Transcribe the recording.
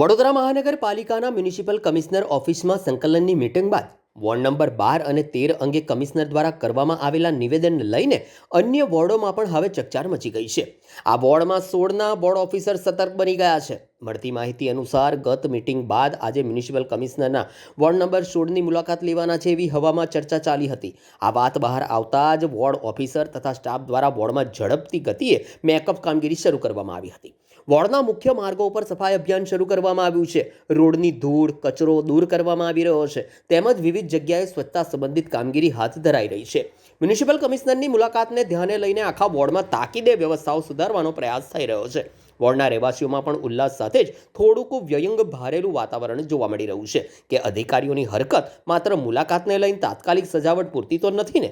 વડોદરા મહાનગરપાલિકાના municipal commissioner ઓફિસમાં સંકલનની મીટિંગ બાદ વોર્ડ નંબર બાર અને તેર અંગે કમિશનર દ્વારા કરવામાં આવેલા નિવેદનને લઈને અન્ય વોર્ડોમાં પણ હવે ચકચાર મચી ગઈ છે. આ વોર્ડમાં સોળના બોર્ડ ઓફિસર સતર્ક બની ગયા છે. મળતી માહિતી અનુસાર ગત મિટિંગ બાદ આજે મ્યુનિસિપલ કમિશનરના વોર્ડ નંબર સોળની મુલાકાત લેવાના છે એવી હવામાં ચર્ચા ચાલી હતી. આ વાત બહાર આવતા જ વોર્ડ ઓફિસર તથા સ્ટાફ દ્વારા વોર્ડમાં ઝડપથી ગતિએ મેકઅપ કામગીરી શરૂ કરવામાં આવી હતી. વોર્ડના મુખ્ય માર્ગો ઉપર સફાઈ અભિયાન શરૂ કરવામાં આવ્યું છે. રોડની ધૂળ, કચરો દૂર કરવામાં આવી રહ્યો છે. તેમજ વિવિધ જગ્યાએ સ્વચ્છતા સંબંધિત કામગીરી હાથ ધરાઈ રહી છે. મ્યુનિસિપલ કમિશનરની મુલાકાતને ધ્યાને લઈને આખા વોર્ડમાં તાકીદે વ્યવસ્થાઓ સુધારવાનો પ્રયાસ થઈ રહ્યો છે. વોર્ડના રહેવાસીઓમાં પણ ઉલ્લાસ સાથે જ થોડુંક વ્યયંગ ભારેલું વાતાવરણ જોવા મળી રહ્યું છે કે અધિકારીઓની હરકત માત્ર મુલાકાતને લઈને તાત્કાલિક સજાવટ પૂરતી તો નથી ને?